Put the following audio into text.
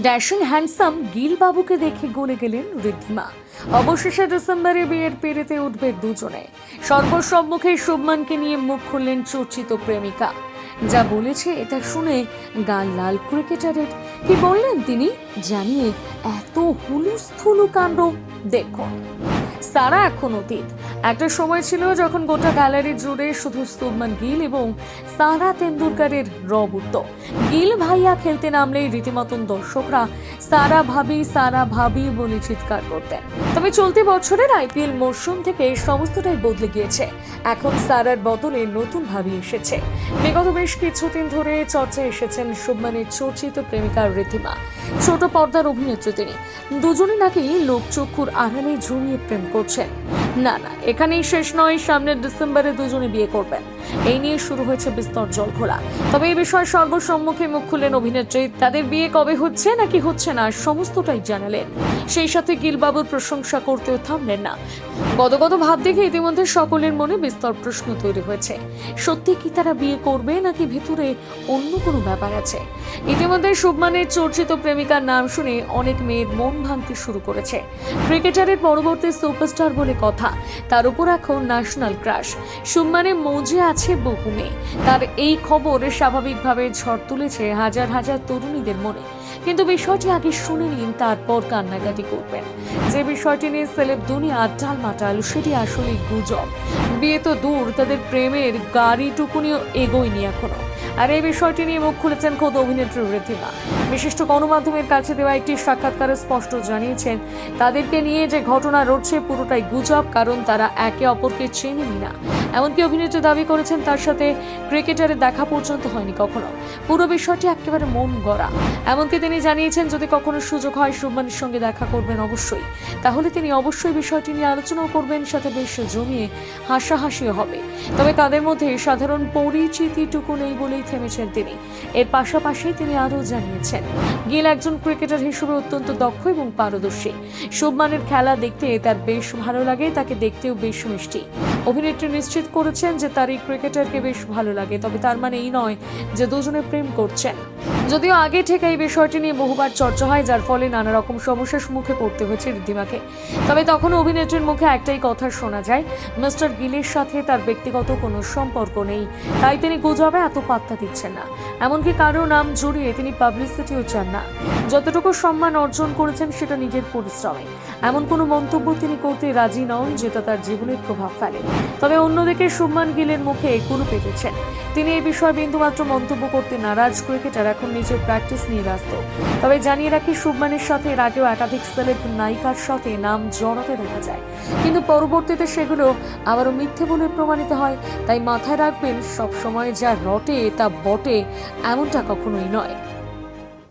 Dashing handsome Gill বাবুকে দেখে গলে গেলেন ঋদ্ধিমা। অবশেষে ডিসেম্বরে বিয়ের পেরেতে উঠবে দুজনে। সর্বসম্মুখে শুভমানকে নিয়ে মুখ খুললেন চর্চিত প্রেমিকা। যা বলেছে এটা শুনে গাল লাল ক্রিকেটারের। কি বললেন তিনি? জানিয়ে এত হুলুস্থুলু কাণ্ড, দেখুন। সারা এখন অতীত। একটা সময় ছিল যখন গোটা গ্যালারি জুড়ে শুধু শুভমান গিল এবং সারা তেন্ডুলকারের রব উঠত গিল ভাইয়া খেলতে নামলেই রীতিমতন দর্শকরা সারা ভাবি সারা ভাবি বলে চিৎকার করতেন। তবে চলতি বছরের আইপিএল মরশুম থেকে সমস্তটাই বদলে গিয়েছে। এখন সারার বদলে নতুন ভাবি এসেছে। বিগত বেশ কিছুদিন ধরে চর্চায় এসেছেন শুভমানের চর্চিত প্রেমিকা রীতিমা। ছোট পর্দার অভিনেত্রী তিনি। দুজনে নাকি লোকচক্ষুর আড়ালে জমিয়ে প্রেম করছেন। না না, এখানেই শেষ নয়, সামনের ডিসেম্বরে দুজনে বিয়ে করবেন। এই নিয়ে শুরু হয়েছে বিস্তর জল ঘোলা তবে এই বিষয়ে সর্বসম্মুখে মুখ খুললেন অভিনেত্রী। তাদের বিয়ে কবে হচ্ছে, নাকি হচ্ছে না, সমস্তটাই জানালেন। সেই সাথে গিলবাবুর প্রশংসা করতেও থামলেন না। গদগদ ভাব দেখে ইতিমধ্যে সকলের মনে বিস্তর প্রশ্ন তৈরি হয়েছে। সত্যি কি তারা বিয়ে করবে, নাকি ভিতরে অন্য কোনো ব্যাপার আছে? ইতিমধ্যে শুভমানের চর্চিত প্রেমিকার নাম শুনে অনেক মেয়ের মন ভাঙতে শুরু করেছে। ক্রিকেটারের পরবর্তী সুপারস্টার বলে কথা তার উপর এখন ন্যাশনাল ক্রাশ শুভমানের মৌজে আছে বহু মেয়ে তার এই খবর স্বাভাবিকভাবে ঝড় তুলেছে হাজার হাজার তরুণীদের মনে। কিন্তু বিষয়টি আগে শুনে নিন, তারপর কান্নাকাটি করবেন। যে বিষয়টি নিয়ে সেলেব দুনিয়া টালমাটাল, সেটি আসলে গুজব। বিয়ে তো দূর, তাদের প্রেমের গাড়িটুকুনিও এগোয়নি এখনও। আর এই বিষয়টি নিয়ে মুখ খুলেছেন খোদ অভিনেত্রী ঋতিমা বিশিষ্ট গণমাধ্যমের কাছে দেওয়া একটি সাক্ষাৎকারে স্পষ্ট জানিয়েছেন, তাদেরকে নিয়ে যে ঘটনা রটছে পুরোটাই গুজব, কারণ তারা একে অপরকে চেনেনি না। এমনকি অভিনেত্রী দাবি করেছেন তার সাথে ক্রিকেটারের দেখা পর্যন্ত হয়নি কখনো। পুরো বিষয়টি একেবারে মন গড়া। এমনকি তিনি জানিয়েছেন, যদি কখনো সুযোগ হয় শুভমানের সঙ্গে দেখা করবেন অবশ্যই। তাহলে তিনি অবশ্যই বিষয়টি নিয়ে আলোচনাও করবেন, সাথে বেশ জমিয়ে হাসাহাসিও হবে। তবে তাদের মধ্যে সাধারণ পরিচিতিটুকু নেই বলেই থেমেছেন তিনি। এর পাশাপাশি তিনি আরও জানিয়েছেন, গিল একজন ক্রিকেটার হিসেবে অত্যন্ত দক্ষ এবং পারদর্শী। শুভমানের খেলা দেখতে তার বেশ ভালো লাগে, তাকে দেখতেও বেশ মিষ্টি। অভিনেত্রী নিশ্চিত করেছেন যে তার এই ক্রিকেটারকে বেশ ভালো লাগে, তবে তার মানে এই নয় যে দুজনে প্রেম করছেন। যদিও আগে থেকে এই বিষয়টি নিয়ে বহুবার চর্চা হয়, যার ফলে নানা রকম সমস্যার মুখে পড়তে হয়েছে ঋদ্ধিমাকে তবে তখন অভিনেত্রীর মুখে একটাই কথা শোনা যায়, মিস্টার গিলের সাথে তার ব্যক্তিগত কোনো সম্পর্ক নেই। তাই তিনি গুজবে এত পাত্তা দিচ্ছেন না। এমনকি কারও নাম জড়িয়ে তিনি পাবলিসিটিও চান না। যতটুকু সম্মান অর্জন করেছেন সেটা নিজের পরিশ্রমে। এমন কোনো মন্তব্য তিনি করতে রাজি নন যেটা তার জীবনের প্রভাব ফেলে। তবে অন্যদিকে শুভমান গিলের মুখে কুলু পেতেছেন। তিনি এই বিষয়ে বিন্দুমাত্র মন্তব্য করতে নারাজ ক্রিকেটার এখন নিজের প্র্যাকটিস নিয়ে ব্যস্ত। তবে জানিয়ে রাখি, শুভমানের সাথে এর আগেও একাধিক সেলেব নায়িকার সাথে নাম জড়াতে দেখা যায়। কিন্তু পরবর্তীতে সেগুলো আবারও মিথ্যে বলে প্রমাণিত হয়। তাই মাথায় রাখবেন, সবসময় যা রটে তা বটে। এমনটা কখনোই নয়।